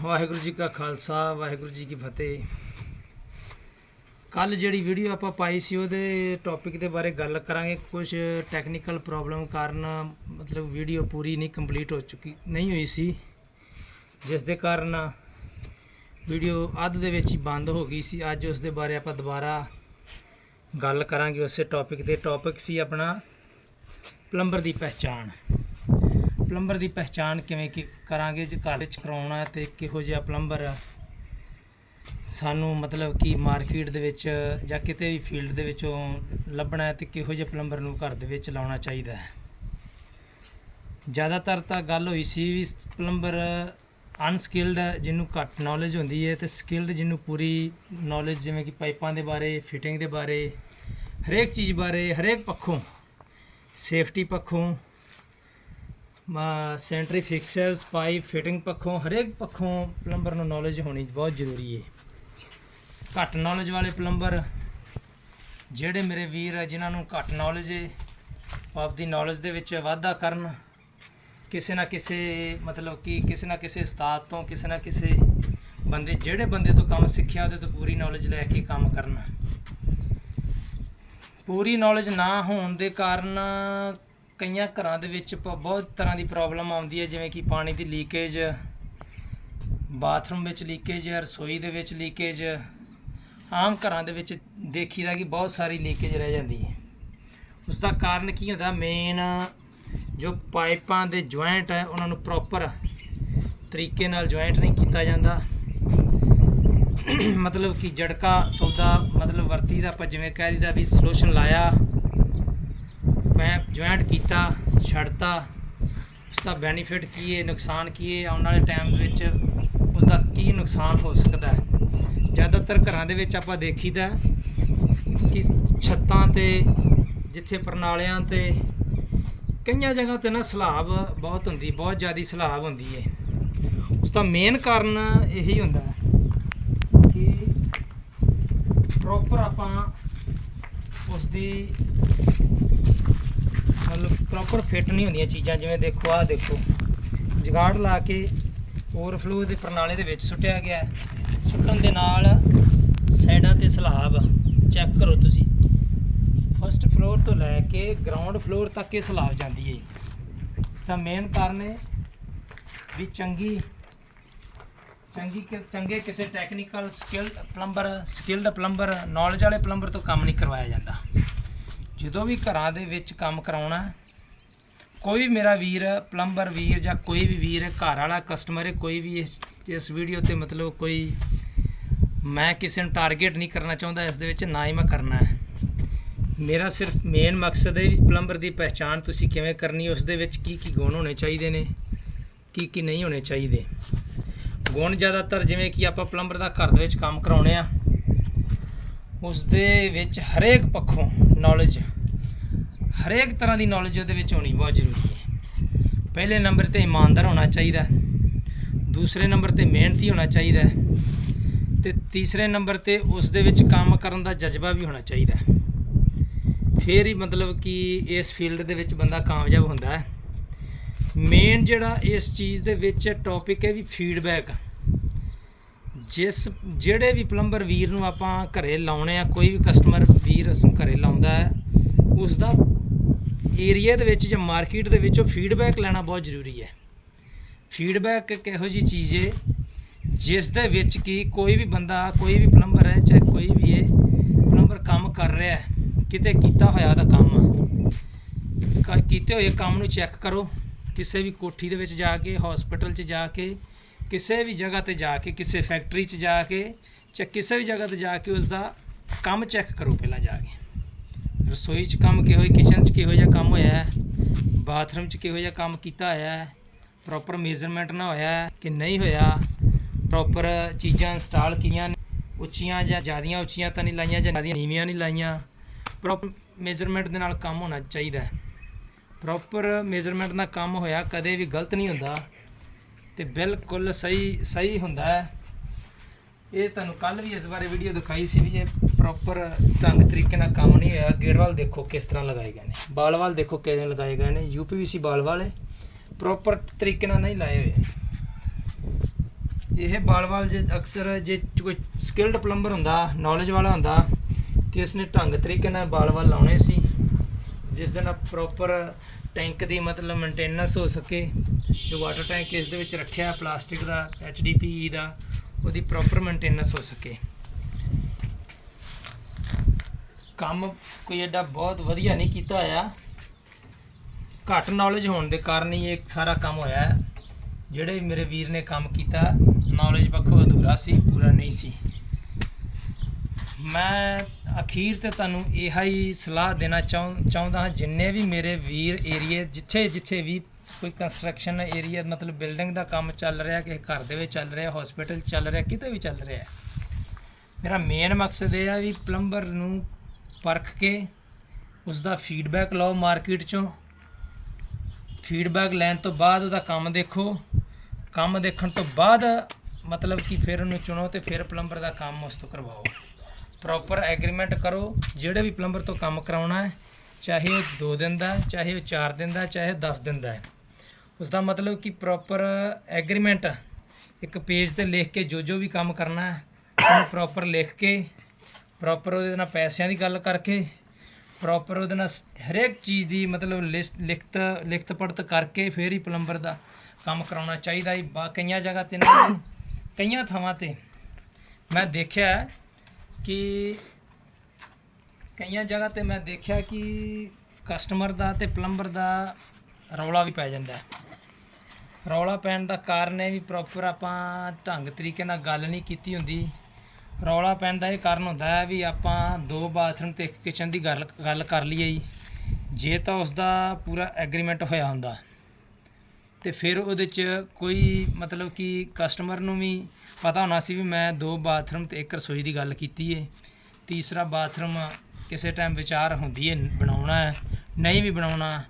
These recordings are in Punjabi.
ਵਾਹਿਗੁਰੂ ਜੀ ਕਾ ਖਾਲਸਾ, ਵਾਹਿਗੁਰੂ ਜੀ ਕੀ ਫਤਿਹ। ਕੱਲ ਜਿਹੜੀ ਵੀਡੀਓ ਆਪਾਂ ਪਾਈ ਸੀ, ਉਹਦੇ ਟੌਪਿਕ ਦੇ ਬਾਰੇ ਗੱਲ ਕਰਾਂਗੇ। ਕੁਝ ਟੈਕਨੀਕਲ ਪ੍ਰੋਬਲਮ ਕਾਰਨ ਮਤਲਬ ਵੀਡੀਓ ਪੂਰੀ ਨਹੀਂ ਕੰਪਲੀਟ ਹੋ ਚੁੱਕੀ, ਨਹੀਂ ਹੋਈ ਸੀ। ਜਿਸ ਦੇ ਕਾਰਨ ਵੀਡੀਓ ਅੱਧ ਦੇ ਵਿੱਚ ਹੀ ਬੰਦ ਹੋ ਗਈ ਸੀ। ਅੱਜ ਉਸ ਦੇ ਬਾਰੇ ਆਪਾਂ ਦੁਬਾਰਾ ਗੱਲ ਕਰਾਂਗੇ। ਉਸੇ ਟੌਪਿਕ ਤੇ ਟੌਪਿਕ ਸੀ ਆਪਣਾ ਪਲੰਬਰ ਦੀ ਪਹਿਚਾਣ। ਪਲੰਬਰ ਦੀ ਪਹਿਚਾਣ ਕਿਵੇਂ ਕਿ ਕਰਾਂਗੇ? ਜੇ ਘਰ ਵਿੱਚ ਕਰਾਉਣਾ ਹੈ ਤੇ ਕਿਹੋ ਜਿਹਾ ਪਲੰਬਰ ਸਾਨੂੰ ਮਤਲਬ ਕਿ ਮਾਰਕੀਟ ਦੇ ਵਿੱਚ ਜਾਂ ਕਿਤੇ ਵੀ ਫੀਲਡ ਦੇ ਵਿੱਚੋਂ ਲੱਭਣਾ ਹੈ ਤੇ ਕਿਹੋ ਜਿਹੇ ਪਲੰਬਰ ਨੂੰ ਘਰ ਦੇ ਵਿੱਚ ਲਾਉਣਾ ਚਾਹੀਦਾ ਹੈ? ਜ਼ਿਆਦਾਤਰ ਤਾਂ ਗੱਲ ਹੋਈ ਸੀ ਵੀ ਪਲੰਬਰ ਅਨਸਕਿਲਡ ਜਿਹਨੂੰ ਘੱਟ ਨੌਲੇਜ ਹੁੰਦੀ ਹੈ ਤੇ ਸਕਿਲਡ ਜਿਹਨੂੰ ਪੂਰੀ ਨੌਲੇਜ ਜਿਵੇਂ ਕਿ ਪਾਈਪਾਂ ਦੇ ਬਾਰੇ ਫਿਟਿੰਗ ਦੇ ਬਾਰੇ, ਹਰੇਕ ਚੀਜ਼ ਬਾਰੇ, ਹਰੇਕ ਪੱਖੋਂ ਸੇਫਟੀ ਪੱਖੋਂ ਸੈਂਟਰੀ ਫਿਕਸਚਰਸ ਪਾਈਪ ਫਿਟਿੰਗ ਪੱਖੋਂ, ਹਰੇਕ ਪੱਖੋਂ ਪਲੰਬਰ ਨੂੰ ਨੌਲੇਜ ਹੋਣੀ ਬਹੁਤ ਜ਼ਰੂਰੀ ਹੈ ਘੱਟ ਨੌਲੇਜ ਵਾਲੇ ਪਲੰਬਰ, ਜਿਹੜੇ ਮੇਰੇ ਵੀਰ ਆ, ਜਿਨ੍ਹਾਂ ਨੂੰ ਘੱਟ ਨੌਲੇਜ ਹੈ ਉਹ ਆਪਦੀ ਨੌਲੇਜ ਦੇ ਵਿੱਚ ਵਾਧਾ ਕਰਨ। ਕਿਸੇ ਨਾ ਕਿਸੇ, ਮਤਲਬ ਕਿ ਕਿਸੇ ਨਾ ਕਿਸੇ ਉਸਤਾਦ ਤੋਂ, ਕਿਸੇ ਨਾ ਕਿਸੇ ਬੰਦੇ, ਜਿਹੜੇ ਬੰਦੇ ਤੋਂ ਕੰਮ ਸਿੱਖਿਆ, ਉਹਦੇ ਤੋਂ ਪੂਰੀ ਨੌਲੇਜ ਲੈ ਕੇ ਕੰਮ ਕਰਨ। ਪੂਰੀ ਨੌਲੇਜ ਨਾ ਹੋਣ ਦੇ ਕਾਰਨ ਕਈਆਂ ਘਰਾਂ ਦੇ ਵਿੱਚ ਪ- ਬਹੁਤ ਤਰ੍ਹਾਂ ਦੀ ਪ੍ਰੋਬਲਮ ਆਉਂਦੀ ਹੈ, ਜਿਵੇਂ ਕਿ ਪਾਣੀ ਦੀ ਲੀਕੇਜ ਬਾਥਰੂਮ ਵਿੱਚ ਲੀਕੇਜ ਰਸੋਈ ਦੇ ਵਿੱਚ ਲੀਕੇਜ ਆਮ ਘਰਾਂ ਦੇ ਵਿੱਚ ਦੇਖੀਦਾ ਕਿ ਬਹੁਤ ਸਾਰੀ ਲੀਕੇਜ ਰਹਿ ਜਾਂਦੀ ਹੈ। ਉਸ ਦਾ ਕਾਰਨ ਕੀ ਹੁੰਦਾ? ਮੇਨ ਜੋ ਪਾਈਪਾਂ ਦੇ ਜੁਆਇੰਟ ਹੈ, ਉਹਨਾਂ ਨੂੰ ਪ੍ਰੋਪਰ ਤਰੀਕੇ ਨਾਲ ਜੁਆਇੰਟ ਨਹੀਂ ਕੀਤਾ ਜਾਂਦਾ। ਮਤਲਬ ਕਿ ਜੜਕਾ ਸੌਦਾ ਮਤਲਬ ਵਰਤੀ ਦਾ ਆਪਾਂ ਜਿਵੇਂ ਕਹਿ ਦਿੰਦਾ ਵੀ ਸੋਲੂਸ਼ਨ ਲਾਇਆ। ਮੈਂ ਜੁਆਇੰਟ ਕੀਤਾ, ਛੱਡਤਾ ਉਸ ਦਾ ਬੈਨੀਫਿਟ ਕੀ ਹੈ ਨੁਕਸਾਨ ਕੀ ਹੈ ਆਉਣ ਵਾਲੇ ਟਾਈਮ ਵਿੱਚ ਉਸ ਦਾ ਕੀ ਨੁਕਸਾਨ ਹੋ ਸਕਦਾ ਹੈ? ਜ਼ਿਆਦਾਤਰ ਘਰਾਂ ਦੇ ਵਿੱਚ ਆਪਾਂ ਦੇਖੀਦਾ ਕਿ ਛੱਤਾਂ ਤੇ, ਜਿੱਥੇ ਪ੍ਰਣਾਲਿਆਂ ਤੇ ਕਈਆਂ ਜਗ੍ਹਾ ਤੇ ਨਾ ਸਲਾਬ ਬਹੁਤ ਹੁੰਦੀ, ਬਹੁਤ ਜ਼ਿਆਦੀ ਸਲਾਬ ਹੁੰਦੀ ਹੈ ਉਸ ਦਾ ਮੇਨ ਕਾਰਨ ਇਹੀ ਹੁੰਦਾ ਹੈ ਕਿ ਪ੍ਰੋਪਰ ਆਪਾਂ ਉਸ ਦੀ ਮਤਲਬ ਫਿੱਟ ਨਹੀਂ ਹੁੰਦੀਆਂ ਚੀਜ਼ਾਂ, ਜਿਵੇਂ ਦੇਖੋ, ਆਹ ਦੇਖੋ। ਜਗਾੜ ਲਾ ਕੇ ਓਵਰਫਲੋ ਦੇ ਪ੍ਰਣਾਲੇ ਦੇ ਵਿੱਚ ਸੁੱਟਿਆ ਗਿਆ ਸੁੱਟਣ ਦੇ ਨਾਲ ਸਾਈਡਾਂ ਤੇ ਸਲਾਬ ਚੈੱਕ ਕਰੋ ਤੁਸੀਂ। ਫਸਟ ਫਲੋਰ ਤੋਂ ਲੈ ਕੇ ਗਰਾਊਂਡ ਫਲੋਰ ਤੱਕ ਇਹ ਸਲਾਬ ਜਾਂਦੀ ਹੈ ਤਾਂ ਮੇਨ ਕਾਰਨ ਹੈ ਵੀ ਚੰਗੀ ਚੰਗੀ ਕਿਸ ਚੰਗੇ ਕਿਸੇ technical skill plumber skilled plumber knowledge ਵਾਲੇ ਪਲੰਬਰ ਤੋਂ ਕੰਮ ਨਹੀਂ ਕਰਵਾਇਆ ਜਾਂਦਾ। ਜਦੋਂ ਵੀ ਘਰਾਂ ਦੇ ਵਿੱਚ ਕੰਮ ਕਰਾਉਣਾ ਕੋਈ ਵੀ ਮੇਰਾ ਵੀਰ ਪਲੰਬਰ ਵੀਰ ਜਾਂ ਕੋਈ ਵੀ ਵੀਰ, ਘਰ ਵਾਲਾ ਕਸਟਮਰ ਹੈ ਕੋਈ ਵੀ ਇਸ ਇਸ ਵੀਡੀਓ ਤੇ ਮਤਲਬ ਕੋਈ ਮੈਂ ਕਿਸੇ ਨੂੰ ਟਾਰਗੇਟ ਨਹੀਂ ਕਰਨਾ ਚਾਹੁੰਦਾ, ਇਸ ਦੇ ਵਿੱਚ ਨਾ ਹੀ ਮੈਂ ਕਰਨਾ ਹੈ। ਮੇਰਾ ਸਿਰਫ ਮੇਨ ਮਕਸਦ ਹੈ ਵੀ ਪਲੰਬਰ ਦੀ ਪਹਿਚਾਣ ਤੁਸੀਂ ਕਿਵੇਂ ਕਰਨੀ, ਉਸ ਦੇ ਵਿੱਚ ਕੀ ਕੀ ਗੁਣ ਹੋਣੇ ਚਾਹੀਦੇ ਨੇ ਕੀ ਕੀ ਨਹੀਂ ਹੋਣੇ ਚਾਹੀਦੇ। ਗੁਣ ਜ਼ਿਆਦਾਤਰ ਜਿਵੇਂ ਕਿ ਆਪਾਂ ਪਲੰਬਰ ਦਾ ਘਰ ਦੇ ਵਿੱਚ ਕੰਮ ਕਰਾਉਣੇ ਆ ਉਸ ਦੇ ਵਿੱਚ ਹਰੇਕ ਪੱਖੋਂ ਨੌਲੇਜ ਹਰੇਕ ਤਰ੍ਹਾਂ ਦੀ ਨੌਲੇਜ ਉਹਦੇ ਵਿੱਚ ਹੋਣੀ ਬਹੁਤ ਜ਼ਰੂਰੀ ਹੈ ਪਹਿਲੇ ਨੰਬਰ ਤੇ ਇਮਾਨਦਾਰ ਹੋਣਾ ਚਾਹੀਦਾ ਦੂਸਰੇ ਨੰਬਰ ਤੇ ਮਿਹਨਤੀ ਹੋਣਾ ਚਾਹੀਦਾ ਹੈ। ਤੇ ਤੀਸਰੇ ਨੰਬਰ ਤੇ ਉਸ ਦੇ ਵਿੱਚ ਕੰਮ ਕਰਨ ਦਾ ਜਜ਼ਬਾ ਵੀ ਹੋਣਾ ਚਾਹੀਦਾ ਹੈ। ਫਿਰ ਹੀ ਮਤਲਬ ਕਿ ਇਸ ਫੀਲਡ ਦੇ ਵਿੱਚ ਬੰਦਾ ਕਾਮਯਾਬ ਹੁੰਦਾ ਹੈ ਮੇਨ ਜਿਹੜਾ ਇਸ ਚੀਜ਼ ਦੇ ਵਿੱਚ ਟੌਪਿਕ ਹੈ ਵੀ ਫੀਡਬੈਕ ਜਿਸ, ਜਿਹੜੇ ਵੀ ਪਲੰਬਰ ਵੀਰ ਨੂੰ ਆਪਾਂ ਘਰੇ ਲਾਉਣੇ ਆ, ਕੋਈ ਵੀ ਕਸਟਮਰ ਵੀਰ ਉਸ ਨੂੰ ਘਰੇ ਲਾਉਂਦਾ ਹੈ ਉਸ ਦਾ ਏਰੀਆ ਦੇ ਵਿੱਚ ਜਾਂ ਮਾਰਕੀਟ ਦੇ ਵਿੱਚੋਂ ਫੀਡਬੈਕ ਲੈਣਾ ਬਹੁਤ ਜ਼ਰੂਰੀ ਹੈ। ਫੀਡਬੈਕ ਇੱਕ ਇਹੋ ਜੀ ਚੀਜ਼ ਹੈ ਜਿਸ ਦੇ ਵਿੱਚ ਕਿ ਕੋਈ ਵੀ ਬੰਦਾ, ਕੋਈ ਵੀ ਪਲੰਬਰ ਹੈ, ਚਾਹੇ ਕੋਈ ਵੀ ਹੈ ਪਲੰਬਰ ਕੰਮ ਕਰ ਰਿਹਾ ਹੈ, ਕਿਤੇ ਕੀਤਾ ਹੋਇਆ ਉਹਦਾ ਕੰਮ ਕ- ਕੀਤੇ ਹੋਏ ਕੰਮ ਨੂੰ ਚੈੱਕ ਕਰੋ, ਕਿਸੇ ਵੀ ਕੋਠੀ ਦੇ ਵਿੱਚ ਜਾ ਕੇ ਹਸਪੀਟਲ 'ਚ ਜਾ ਕੇ, ਕਿਸੇ ਵੀ ਜਗ੍ਹਾ ਤੇ ਜਾ ਕੇ, ਕਿਸੇ ਫੈਕਟਰੀ 'ਚ ਜਾ ਕੇ, ਜਾਂ ਕਿਸੇ ਵੀ ਜਗ੍ਹਾ ਤੇ ਜਾ ਕੇ ਉਸ ਦਾ ਕੰਮ ਚੈੱਕ ਕਰੋ ਪਹਿਲਾਂ ਜਾ ਕੇ। ਰਸੋਈ 'ਚ ਕੰਮ ਕਿਹੋ ਜਿਹਾ ਕਿਚਨ 'ਚ ਕਿਹੋ ਜਿਹਾ ਕੰਮ ਹੋਇਆ ਬਾਥਰੂਮ 'ਚ ਕਿਹੋ ਜਿਹਾ ਕੰਮ ਕੀਤਾ ਹੋਇਆ ਪ੍ਰੋਪਰ ਮੇਜ਼ਰਮੈਂਟ ਨਾ ਹੋਇਆ ਕਿ ਨਹੀਂ ਹੋਇਆ? ਪ੍ਰੋਪਰ ਚੀਜ਼ਾਂ ਇੰਸਟਾਲ ਕੀਆਂ ਉੱਚੀਆਂ ਜਾਂ ਜ਼ਿਆਦੀਆਂ ਉੱਚੀਆਂ ਤਾਂ ਨਹੀਂ ਲਾਈਆਂ ਜਾਂ ਜ਼ਿਆਦੀਆਂ ਨੀਵੀਆਂ ਨਹੀਂ ਲਾਈਆਂ? ਪ੍ਰੋਪਰ ਮੇਜ਼ਰਮੈਂਟ ਦੇ ਨਾਲ ਕੰਮ ਹੋਣਾ ਚਾਹੀਦਾ ਹੈ। ਪ੍ਰੋਪਰ ਮੇਜ਼ਰਮੈਂਟ ਨਾਲ ਕੰਮ ਹੋਇਆ ਕਦੇ ਵੀ ਗਲਤ ਨਹੀਂ ਹੁੰਦਾ ਤੇ ਬਿਲਕੁਲ ਸਹੀ ਸਹੀ ਹੁੰਦਾ ਹੈ। ਇਹ ਤੁਹਾਨੂੰ ਕੱਲ ਵੀ ਇਸ ਬਾਰੇ ਵੀਡੀਓ ਦਿਖਾਈ ਸੀ ਵੀ ਇਹ ਪ੍ਰੋਪਰ ਢੰਗ ਤਰੀਕੇ ਨਾਲ ਕੰਮ ਨਹੀਂ ਹੋਇਆ। ਗੇੜ ਵਾਲ ਦੇਖੋ ਕਿਸ ਤਰ੍ਹਾਂ ਲਗਾਏ ਗਏ ਨੇ। ਬਾਲ ਵਾਲ ਦੇਖੋ ਕਿਵੇਂ ਲਗਾਏ ਗਏ ਨੇ। ਯੂਪੀਵੀਸੀ ਬਾਲ ਵਾਲੇ ਪ੍ਰੋਪਰ ਤਰੀਕੇ ਨਾਲ ਨਹੀਂ ਲਾਏ ਹੋਏ। ਇਹ ਬਾਲ ਵਾਲ ਜੇ ਅਕਸਰ ਜੇ ਕੋਈ ਸਕਿਲਡ ਪਲੰਬਰ ਹੁੰਦਾ ਨੌਲੇਜ ਵਾਲਾ ਹੁੰਦਾ, ਤੇ ਉਸਨੇ ਢੰਗ ਤਰੀਕੇ ਨਾਲ ਬਾਲ ਵਾਲ ਲਾਉਣੇ ਸੀ। ਜਿਸ ਦੇ ਨਾਲ ਪ੍ਰੋਪਰ ਟੈਂਕ ਦੀ ਮਤਲਬ ਮੇਨਟੇਨੈਂਸ ਹੋ ਸਕੇ। ਜੋ ਵਾਟਰ ਟੈਂਕ ਇਸ ਦੇ ਵਿੱਚ ਰੱਖਿਆ ਪਲਾਸਟਿਕ ਦਾ HDPE ਦਾ, ਉਹਦੀ ਪ੍ਰੋਪਰ ਮੇਨਟੇਨੈਂਸ ਹੋ ਸਕੇ। ਕੰਮ ਕੋਈ ਐਡਾ ਬਹੁਤ ਵਧੀਆ ਨਹੀਂ ਕੀਤਾ ਹੋਇਆ। ਘੱਟ ਨੌਲੇਜ ਹੋਣ ਦੇ ਕਾਰਨ ਹੀ ਇਹ ਸਾਰਾ ਕੰਮ ਹੋਇਆ ਹੈ। ਜਿਹੜੇ ਵੀ ਮੇਰੇ ਵੀਰ ਨੇ ਕੰਮ ਕੀਤਾ ਨੌਲੇਜ ਪੱਖੋਂ ਅਧੂਰਾ ਸੀ, ਪੂਰਾ ਨਹੀਂ ਸੀ। ਮੈਂ ਅਖੀਰ ਤੇ ਤੁਹਾਨੂੰ ਇਹ ਹੀ ਸਲਾਹ ਦੇਣਾ ਚਾਹੁੰ, ਚਾਹੁੰਦਾ ਹਾਂ, ਜਿੰਨੇ ਵੀ ਮੇਰੇ ਵੀਰ ਏਰੀਏ ਜਿੱਥੇ ਜਿੱਥੇ ਵੀ ਕੋਈ ਕੰਸਟਰਕਸ਼ਨ ਏਰੀਆ ਮਤਲਬ ਬਿਲਡਿੰਗ ਦਾ ਕੰਮ ਚੱਲ ਰਿਹਾ ਕਿ ਘਰ ਦੇ ਵਿੱਚ ਚੱਲ ਰਿਹਾ ਹਸਪੀਟਲ ਚੱਲ ਰਿਹਾ, ਕਿਤੇ ਵੀ ਚੱਲ ਰਿਹਾ ਮੇਰਾ ਮੇਨ ਮਕਸਦ ਇਹ ਆ ਵੀ ਪਲੰਬਰ ਨੂੰ ਪਰਖ ਕੇ ਉਸ ਦਾ ਫੀਡਬੈਕ ਲਓ ਮਾਰਕੀਟ ਚੋਂ। ਫੀਡਬੈਕ ਲੈਣ ਤੋਂ ਬਾਅਦ ਉਹਦਾ ਕੰਮ ਦੇਖੋ। ਕੰਮ ਦੇਖਣ ਤੋਂ ਬਾਅਦ ਮਤਲਬ ਕਿ ਫਿਰ ਉਹਨੂੰ ਚੁਣੋ ਤੇ ਫਿਰ ਪਲੰਬਰ ਦਾ ਕੰਮ ਉਸ ਤੋਂ ਕਰਵਾਓ। ਪ੍ਰੋਪਰ ਐਗਰੀਮੈਂਟ ਕਰੋ, ਜਿਹੜੇ ਵੀ ਪਲੰਬਰ ਤੋਂ ਕੰਮ ਕਰਾਉਣਾ ਹੈ, ਚਾਹੇ ਉਹ 2 ਦਿਨ ਦਾ ਚਾਹੇ ਉਹ 4 ਦਿਨ ਦਾ ਚਾਹੇ 10 ਦਿਨ ਦਾ ਹੈ। ਉਸ ਦਾ ਮਤਲਬ ਕਿ ਪ੍ਰੋਪਰ ਐਗਰੀਮੈਂਟ ਇੱਕ ਪੇਜ ਤੇ ਲਿਖ ਕੇ ਜੋ ਜੋ ਵੀ ਕੰਮ ਕਰਨਾ ਹੈ, ਉਹਨੂੰ ਪ੍ਰੋਪਰ ਲਿਖ ਕੇ ਪ੍ਰੋਪਰ ਉਹਦੇ ਨਾਲ ਪੈਸਿਆਂ ਦੀ ਗੱਲ ਕਰਕੇ ਪ੍ਰੋਪਰ ਉਹਦੇ ਨਾਲ ਹਰੇਕ ਚੀਜ਼ ਦੀ ਮਤਲਬ ਲਿਸਟ ਲਿਖਤ ਲਿਖਤ ਪੜਤ ਕਰਕੇ ਫਿਰ ਹੀ ਪਲੰਬਰ ਦਾ ਕੰਮ ਕਰਾਉਣਾ ਚਾਹੀਦਾ ਹੈ ਬਾ, ਕਈਆਂ ਜਗ੍ਹਾ ਤੇ ਨਾ, ਕਈਆਂ ਥਾਵਾਂ ਤੇ ਮੈਂ ਦੇਖਿਆ ਕਿ ਕਈਆਂ ਜਗ੍ਹਾ ਤੇ ਮੈਂ ਦੇਖਿਆ ਕਿ ਕਸਟਮਰ ਦਾ ਤੇ ਪਲੰਬਰ ਦਾ ਰੌਲਾ ਵੀ ਪੈ ਜਾਂਦਾ। ਰੌਲਾ ਪੈਣ ਦਾ ਕਾਰਨ ਇਹ ਵੀ ਪ੍ਰੋਪਰ ਆਪਾਂ ਢੰਗ ਤਰੀਕੇ ਨਾਲ ਗੱਲ ਨਹੀਂ ਕੀਤੀ ਹੁੰਦੀ। ਰੌਲਾ ਪੈਣ ਦਾ ਇਹ ਕਾਰਨ ਹੁੰਦਾ ਹੈ ਵੀ ਆਪਾਂ ਦੋ ਬਾਥਰੂਮ ਤੇ ਇੱਕ ਕਿਚਨ ਦੀ ਗੱਲ ਗੱਲ ਕਰ ਲਈਏ ਜੀ। ਜੇ ਤਾਂ ਉਸ ਦਾ ਪੂਰਾ ਐਗਰੀਮੈਂਟ ਹੋਇਆ ਹੁੰਦਾ। ਤੇ ਫਿਰ ਉਹਦੇ 'ਚ ਕੋਈ ਮਤਲਬ ਕਿ ਕਸਟਮਰ ਨੂੰ ਵੀ ਪਤਾ ਹੋਣਾ ਸੀ ਵੀ ਮੈਂ ਦੋ ਬਾਥਰੂਮ ਤੇ ਇੱਕ ਰਸੋਈ ਦੀ ਗੱਲ ਕੀਤੀ ਏ। ਤੀਸਰਾ ਬਾਥਰੂਮ ਕਿਸੇ ਟਾਈਮ ਵਿਚਾਰ ਹੁੰਦੀ ਏ, ਬਣਾਉਣਾ ਹੈ, ਨਹੀਂ ਵੀ ਬਣਾਉਣਾ।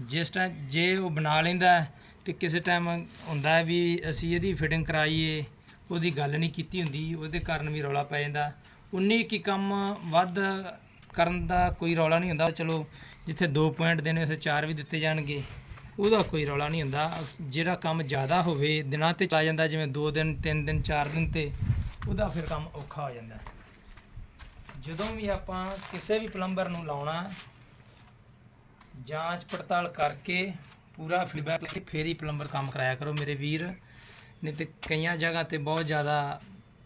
ਜਿਸ ਟਾਈਮ ਜੇ ਉਹ ਬਣਾ ਲੈਂਦਾ ਹੈ ਤੇ ਕਿਸੇ ਟਾਈਮ ਹੁੰਦਾ ਵੀ ਅਸੀਂ ਇਹਦੀ ਫਿਟਿੰਗ ਕਰਾਈਏ। ਉਹਦੀ ਗੱਲ ਨਹੀਂ ਕੀਤੀ ਹੁੰਦੀ, ਉਹਦੇ ਕਾਰਨ ਵੀ ਰੌਲਾ ਪੈ ਜਾਂਦਾ। ਉਨੀ ਕੀ ਕੰਮ ਵੱਧ ਕਰਨ ਦਾ ਕੋਈ ਰੌਲਾ ਨਹੀਂ ਹੁੰਦਾ। ਚਲੋ, ਜਿੱਥੇ 2 ਪੁਆਇੰਟ ਦੇਣੇ ਉਸੇ 4 ਵੀ ਦਿੱਤੇ ਜਾਣਗੇ। ਉਹਦਾ ਕੋਈ ਰੌਲਾ ਨਹੀਂ ਹੁੰਦਾ। ਅਕਸ- ਜਿਹੜਾ ਕੰਮ ਜ਼ਿਆਦਾ ਹੋਵੇ, ਦਿਨਾਂ ਤੇ ਚਲਾ ਜਾਂਦਾ, ਜਿਵੇਂ 2 ਦਿਨ 3 ਦਿਨ 4 ਦਿਨ ਤੇ, ਉਹਦਾ ਫਿਰ ਕੰਮ ਔਖਾ ਹੋ ਜਾਂਦਾ। ਜਦੋਂ ਵੀ ਆਪਾਂ ਕਿਸੇ ਵੀ ਪਲੰਬਰ ਨੂੰ ਲਾਉਣਾ, ਜਾਂਚ ਪੜਤਾਲ ਕਰਕੇ ਪੂਰਾ ਫੀਡਬੈਕ ਲੈ ਕੇ ਫੇਰ ਹੀ ਪਲੰਬਰ ਕੰਮ ਕਰਾਇਆ ਕਰੋ। ਮੇਰੇ ਵੀਰ ਨਹੀਂ ਤੇ ਕਈਆਂ ਜਗ੍ਹਾ ਤੇ ਬਹੁਤ ਜ਼ਿਆਦਾ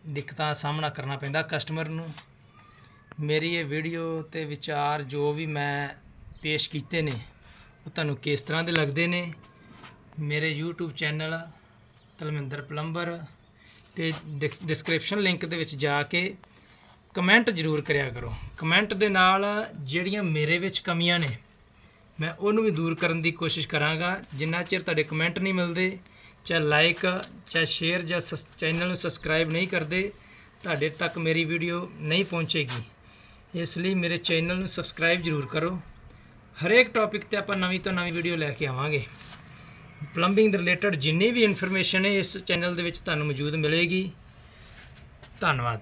ਦਿੱਕਤਾਂ ਦਾ ਸਾਹਮਣਾ ਕਰਨਾ ਪੈਂਦਾ ਕਸਟਮਰ ਨੂੰ। ਮੇਰੀ ਇਹ ਵੀਡੀਓ ਤੇ ਵਿਚਾਰ ਜੋ ਵੀ ਮੈਂ ਪੇਸ਼ ਕੀਤੇ ਨੇ, ਉਹ ਤੁਹਾਨੂੰ ਕਿਸ ਤਰ੍ਹਾਂ ਦੇ ਲੱਗਦੇ ਨੇ? ਮੇਰੇ YouTube ਚੈਨਲ ਤਲਮਿੰਦਰ ਪਲੰਬਰ ਤੇ ਡਿਸਕ੍ਰਿਪਸ਼ਨ ਲਿੰਕ ਦੇ ਵਿੱਚ ਜਾ ਕੇ ਕਮੈਂਟ ਜ਼ਰੂਰ ਕਰਿਆ ਕਰੋ। ਕਮੈਂਟ ਦੇ ਨਾਲ ਜਿਹੜੀਆਂ ਮੇਰੇ ਵਿੱਚ ਕਮੀਆਂ ਨੇ, ਮੈਂ ਉਹਨੂੰ ਵੀ ਦੂਰ ਕਰਨ ਦੀ ਕੋਸ਼ਿਸ਼ ਕਰਾਂਗਾ। ਜਿੰਨਾ ਚਿਰ ਤੁਹਾਡੇ ਕਮੈਂਟ ਨਹੀਂ ਮਿਲਦੇ ਚਾਹੇ ਲਾਈਕ ਚਾਹੇ ਸ਼ੇਅਰ ਜਾਂ ਚੈਨਲ ਨੂੰ ਸਬਸਕ੍ਰਾਈਬ ਨਹੀਂ ਕਰਦੇ, ਤੁਹਾਡੇ ਤੱਕ ਮੇਰੀ ਵੀਡੀਓ ਨਹੀਂ ਪਹੁੰਚੇਗੀ। ਇਸ ਲਈ ਮੇਰੇ ਚੈਨਲ ਨੂੰ ਸਬਸਕ੍ਰਾਈਬ ਜ਼ਰੂਰ ਕਰੋ। ਹਰੇਕ ਟੌਪਿਕ ਤੇ ਆਪਾਂ ਨਵੀਂ ਤੋਂ ਨਵੀਂ ਵੀਡੀਓ ਲੈ ਕੇ ਆਵਾਂਗੇ। ਪਲੰਬਿੰਗ ਦੇ ਰਿਲੇਟਡ ਜਿੰਨੀ ਵੀ ਇਨਫੋਰਮੇਸ਼ਨ ਹੈ ਇਸ ਚੈਨਲ ਦੇ ਵਿੱਚ ਤੁਹਾਨੂੰ ਮੌਜੂਦ ਮਿਲੇਗੀ। ਧੰਨਵਾਦ।